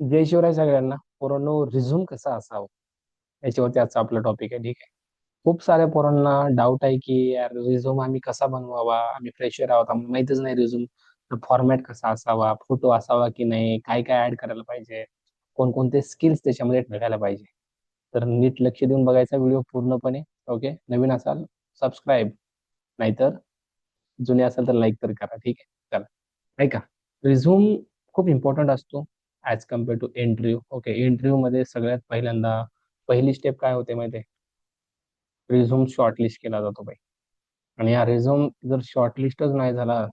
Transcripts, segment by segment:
जय शिवराय सगळ्यांना. पोरांनो रिझ्यूम कसा असावं? याच्यावरती आजचा आपला टॉपिक आहे. ठीक आहे. खूप साऱ्या पोरांना डाऊट आहे की यार रिझ्यूम आम्ही कसा बनवावा? आम्ही फ्रेशर आहोत. आम्हाला माहितच नाही रिझ्यूम फॉर्मॅट कसा असावा? फोटो असावा की नाही? काय काय ऍड करायला पाहिजे? कोणकोणते स्किल्स त्याच्यामध्ये ठेवायला पाहिजे? तर नीट लक्ष देऊन बघायचा व्हिडिओ पूर्णपणे. ओके नवीन असाल सबस्क्राईब नाहीतर जुने असाल तर लाईक तर करा. ठीक आहे? चला. ऐका. रिझ्यूम खूप इम्पॉर्टंट असतो as compare to interview okay interview मध्ये सगळ्यात पहिल्यांदा पहिली स्टेप काय होते माहिती आहे रिझ्यूम शॉर्टलिस्ट केला जातो बाई. आणि हा रिझ्यूम जर शॉर्टलिस्टच नाही झाला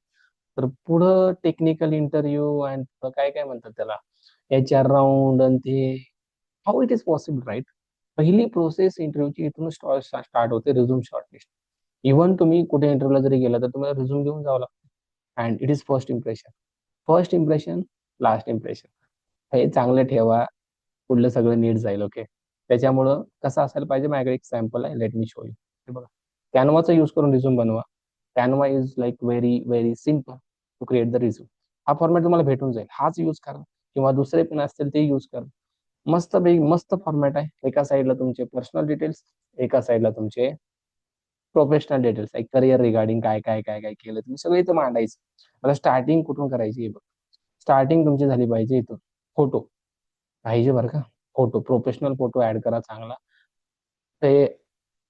तर पुढं टेक्निकल इंटरव्ह्यू अँड काय काय म्हणतात त्याला? एच आर राऊंड आणि ते how it is possible right पहिली प्रोसेस इंटरव्ह्यूची इथून स्टार्ट होते रिझ्यूम शॉर्टलिस्ट इव्हन तुम्ही कुठे इंटरव्ह्यूला जरी गेला तर तुम्हाला रिझ्यूम घेऊन जावं लागतं. And it is first impression first impression last impression. हे चांगलं ठेवा पुढलं सगळं नीट जाईल ओके? त्याच्यामुळं कसं असायला पाहिजे? माझ्याकडे एक सॅम्पल आहे लेट मी शो यू बघा. कॅनवाचा यूज करून रिझ्यूम बनवा. Canva is like very very simple to create the resume हा फॉर्मॅट तुम्हाला भेटून जाईल. हाच यूज करा. किंवा दुसरे पण असतील ते यूज करा. मस्त बे मस्त फॉर्मॅट आहे. एका साईडला तुमचे पर्सनल डिटेल्स एका साईडला तुमचे professional details like career regarding काय काय काय काय केलं तुम्ही सगळं इथं मांडायचं. मला स्टार्टिंग कुठून करायची हे बघ. स्टार्टिंग तुमची झाली पाहिजे इथून. फोटो पाहिजे बरं का? फोटो प्रोफेशनल फोटो ऍड करा चांगला. ते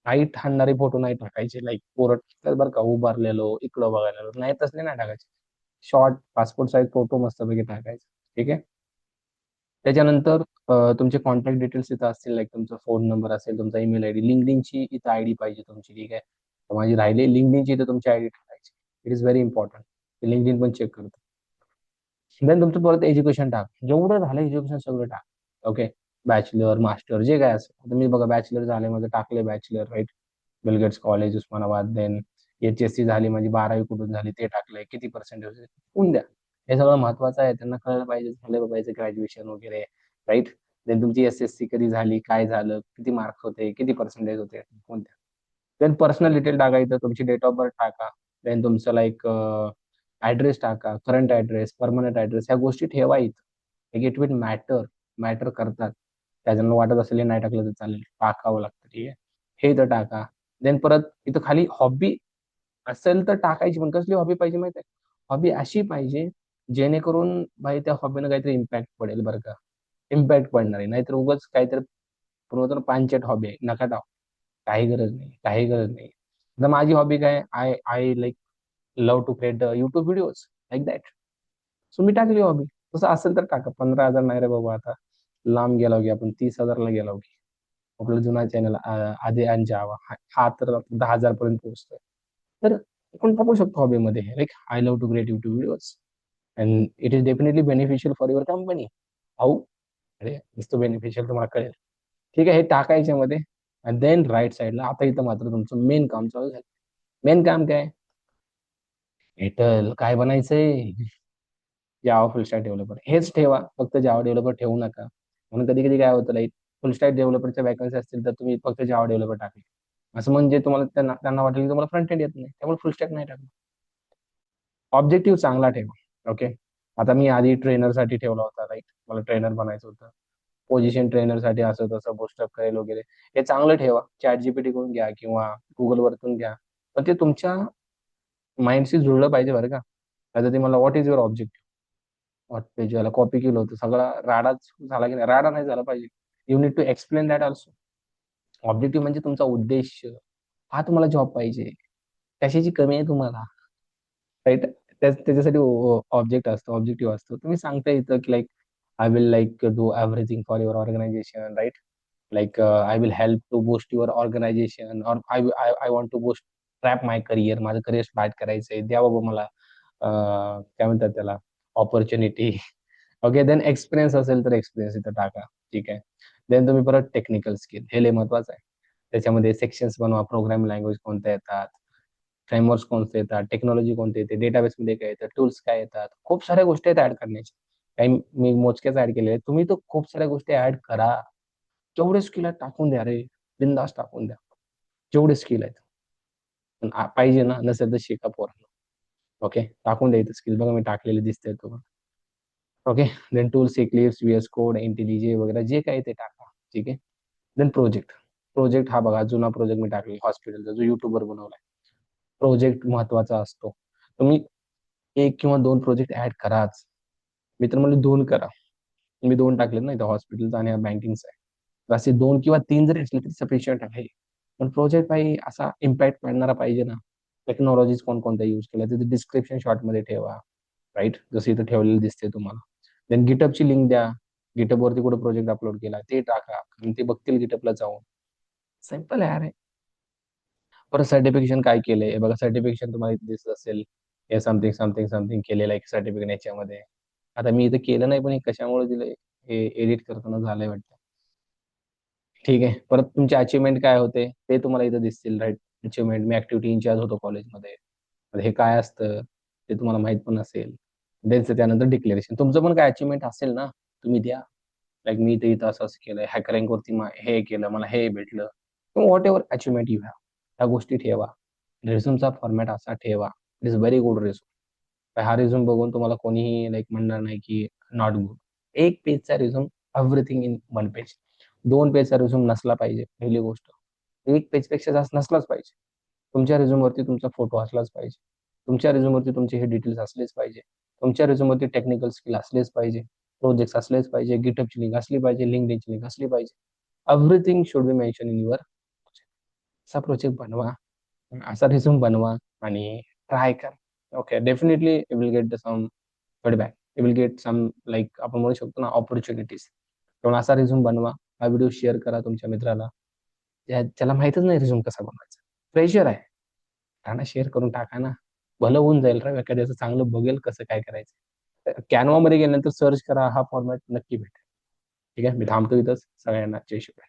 हाईट ठाणणारे फोटो नाही टाकायचे लाईक पोरट बरं का उभारलेलो इकडं बघायला नाही तसले नाही टाकायचे. शॉर्ट पासपोर्ट साईज फोटो मस्तपैकी टाकायचे. ठीक आहे? त्याच्यानंतर तुमचे कॉन्टॅक्ट डिटेल्स इथं असतील लाईक तुमचा फोन नंबर असेल तुमचा ईमेल आयडी लिंकडिनची इथं आयडी पाहिजे तुमची ठीक आहे? माझी राहिली लिंकडिनची इथं तुमची आयडी टाकायची. It is very important LinkedIn पण चेक करतो. देन तुमचं परत एज्युकेशन टाक. जेवढं झालं एज्युकेशन सगळं टाक. ओके बॅचलर मास्टर जे काय असेल. आता मी बघा बॅचलर झाले माझं टाकले bachelor right Bill Gates college Osmanabad then H S C झाली माझी बारावी कुठून झाली ते टाकलंय. किती पर्सेंटेज होऊन द्या. हे सगळं महत्वाचं आहे. त्यांना कळलं पाहिजे झालं पाहिजे ग्रॅज्युएशन वगैरे. राईट देन तुमची एस एस सी कधी झाली? काय झालं? किती मार्क्स होते? किती पर्सेंटेज होते? कोणत्या? देन पर्सनल डिटेल टाकायचं तुमची डेट ऑफ बर्थ टाका. देन तुमचं लाईक ऍड्रेस टाका. करंट ऍड्रेस परमनंट ऍड्रेस ह्या गोष्टी ठेवा इथं. इट विल मॅटर मॅटर करतात. त्याच्यानं वाटत असेल नाही टाकलं तर चालेल. टाकावं लागतं ठीक आहे? हे इथं टाका. देन परत इथं खाली हॉबी असेल तर टाकायची पण. कसली हॉबी पाहिजे माहिती आहे? हॉबी अशी पाहिजे जेणेकरून भाई त्या हॉबीनं काहीतरी इम्पॅक्ट पडेल बरं का. इम्पॅक्ट पडणार आहे. नाहीतर उगाच काहीतरी पूर्ण पानचेट हॉबी आहे. नका टाव काही गरज नाही. काही गरज नाही. आता माझी हॉबी काय? I I like love to create YouTube videos like that so मी टाकली हॉबी तसं असेल तर टाका. पंधरा हजार नाही रे बाबा आता. लांब गेला की आपण. तीस हजारला गेला की आपला जुना चॅनल आधी आणि जावा. हा तर दहा हजार पर्यंत पोहोचतोय. तर आपण टाकू शकतो हॉबीमध्ये like I love to create YouTube videos and it is definitely beneficial for your company how अरे नुसतं बेनिफिशियल तुम्हाला कळेल. ठीक आहे हे टाकायच्या मध्ये आणि देन राईट साईडला आता इथं मात्र तुमचं मेन काम चालू झालं. मेन काम काय? एटल काय बनायचंय? जावा फुल स्टॅक डेव्हलपर हेच ठेवा. फक्त जावा डेव्हलपर ठेवू नका. म्हणून कधी कधी काय होतं लाइट फुल स्टॅक डेव्हलपरच्या वॅकन्सी असतील तर तुम्ही फक्त जावा डेव्हलपर टाकले असं म्हणजे तुम्हाला त्यांना त्यांना वाटेल की तुम्हाला फ्रंट एंड येत नाही. त्यामुळे फुल स्टॅक नाही टाकलं ऑब्जेक्टिव्ह चांगला ठेवा. ओके आता मी आधी ट्रेनरसाठी ठेवला होता राईट मला ट्रेनर बनायचं होतं. पोझिशन ट्रेनरसाठी असं तसं पोस्टअप करेल वगैरे. हे चांगलं ठेवा. चॅट जीपीटी करून घ्या किंवा गुगल वरतून घ्या. पण ते तुमच्या माइंडशी जुळलं पाहिजे बरं का. आता ते मला what is your objective what पेजवाला copy केलं होतं. सगळा राडाच झाला की नाही? राडा नाही झाला पाहिजे. You need to explain that also objective म्हणजे तुमचा उद्देश. हा तुम्हाला जॉब पाहिजे. कशाची कमी आहे तुम्हाला? राईट त्याच्यासाठी ऑब्जेक्ट असतो ऑब्जेक्टिव्ह असतो. तुम्ही सांगता येतं की like I will like do everything for your organization right like I will help to boost your organization or I I want to boost trap my career माझं करिअर स्टार्ट करायचंय द्या बाबा मला. काय म्हणतात त्याला? ऑपॉर्च्युनिटी ओके देन एक्सपिरियन्स असेल तर एक्सपिरियन्स इथं टाका. ठीक आहे? देन तुम्ही परत टेक्निकल स्किल हे लय महत्वाचं आहे. त्याच्यामध्ये सेक्शन्स बनवा प्रोग्राम लँग्वेज कोणत्या येतात? फ्रेमवर्क्स कोणते येतात टेक्नॉलॉजी कोणते येते डेटाबेस मध्ये काय येतात टूल्स काय येतात खूप साऱ्या गोष्टी आहेत ऍड करण्याच्या. काही मी मोजक्याच ऍड केले तुम्ही तर खूप साऱ्या गोष्टी ऍड करा. जेवढे स्किल आहेत टाकून द्या रे. बिंदास टाकून द्या. जेवढे स्किल आहेत. पाहिजे ना नसेल तर शिका पोरांना. ओके टाकून द्या इथं स्किल बघा मी टाकलेले दिसते तुम्हाला. Okay then tools Eclipse VS code IntelliJ वगैरे जे काही ते टाका. ठीक आहे? देन प्रोजेक्ट प्रोजेक्ट हा बघा जुना प्रोजेक्ट मी टाकले हॉस्पिटलचा जो युट्यूबवर बनवलाय. प्रोजेक्ट महत्त्वाचा असतो. तुम्ही एक किंवा दोन प्रोजेक्ट ऍड कराच. मी तर म्हणलं दोन करा. मी दोन टाकले ना इथं हॉस्पिटलचा आणि बँकिंगचा आहे तर असे दोन किंवा तीन जरी असले तरी सफिशियंट आहे. पण प्रोजेक्ट पाहिजे असा इम्पॅक्ट पाडणारा पाहिजे ना. टेक्नॉलॉजीज कोणकोणत्या यूज केल्या? तिथे डिस्क्रिप्शन शॉर्टमध्ये ठेवा. राईट जसं इथं ठेवलेलं दिसते तुम्हाला. देन गिटअपची लिंक द्या. गिटअपवरती कुठे प्रोजेक्ट अपलोड केला ते टाका. कारण ते बघतील गिटअपला जाऊन. सिंपल आहे अरे. परत सर्टिफिकेशन काय केलंय? हे बघा सर्टिफिकेशन तुम्हाला इथे दिसत असेल. हे समथिंग समथिंग समथिंग केलेलं आहे सर्टिफिकेट याच्यामध्ये. आता मी इथं केलं नाही पण हे कशामुळे दिलं? हे एडिट करताना झालंय वाटतं. ठीक आहे. परत तुमचे अचिव्हमेंट काय होते? ते तुम्हाला इथं दिसतील राईट अचिव्हमेंट मी ऍक्टिव्हिटी इन्चार्ज होतो कॉलेजमध्ये हे काय असतं? ते तुम्हाला माहीत पण असेल. द्यायचं त्यानंतर डिक्लेरेशन तुमचं पण काय अचिव्हमेंट असेल ना? तुम्ही द्या. लाईक मी इथं इथं असं असं केलंय. हॅकरँक वरती हे केलं मला हे भेटलं. Whatever achievement you have त्या गोष्टी ठेवा. रिझ्यूमचा फॉर्मॅट असा ठेवा. It is very good resume हा रिझ्यूम बघून तुम्हाला कोणीही लाईक म्हणणार नाही की नॉट गुड एक पेजचा resume everything in one page दोन पेजचा रिझ्यूम नसला पाहिजे पहिली गोष्ट. एक पेजपेक्षा जास्त नसलाच पाहिजे. तुमच्या रिझ्यूमवरती तुमचा फोटो असलाच पाहिजे. तुमच्या रिझ्यूमवरती तुमचे हे डिटेल्स असलेच पाहिजे. तुमच्या रिझ्यूमवरती टेक्निकल स्किल असलेच पाहिजे. प्रोजेक्ट असलेच पाहिजे. गिटअपची लिंक असली पाहिजे. लिंक लिंक असली पाहिजे. Everything should be mention in your असा प्रोजेक्ट बनवा असा रिझ्यूम बनवा आणि ट्राय करा. Okay definitely you will get some feedback you will get some like आपण म्हणू शकतो ना ऑपॉर्च्युनिटीज म्हणून असा रिझ्यूम बनवा हा व्हिडिओ शेअर करा तुमच्या मित्राला. ज्याला माहितच नाही रिझ्यूम कसा बनवायचा. प्रेशर आहे. त्यांना शेअर करून टाका ना. भलं होऊन जाईल रे एखाद्याचं चांगलं बघेल कसं काय करायचं. कॅनवामध्ये गेल्यानंतर सर्च करा हा फॉर्मॅट नक्की भेटेल. ठीक आहे? मी थांबतो इथंच. सगळ्यांना जय शिवाय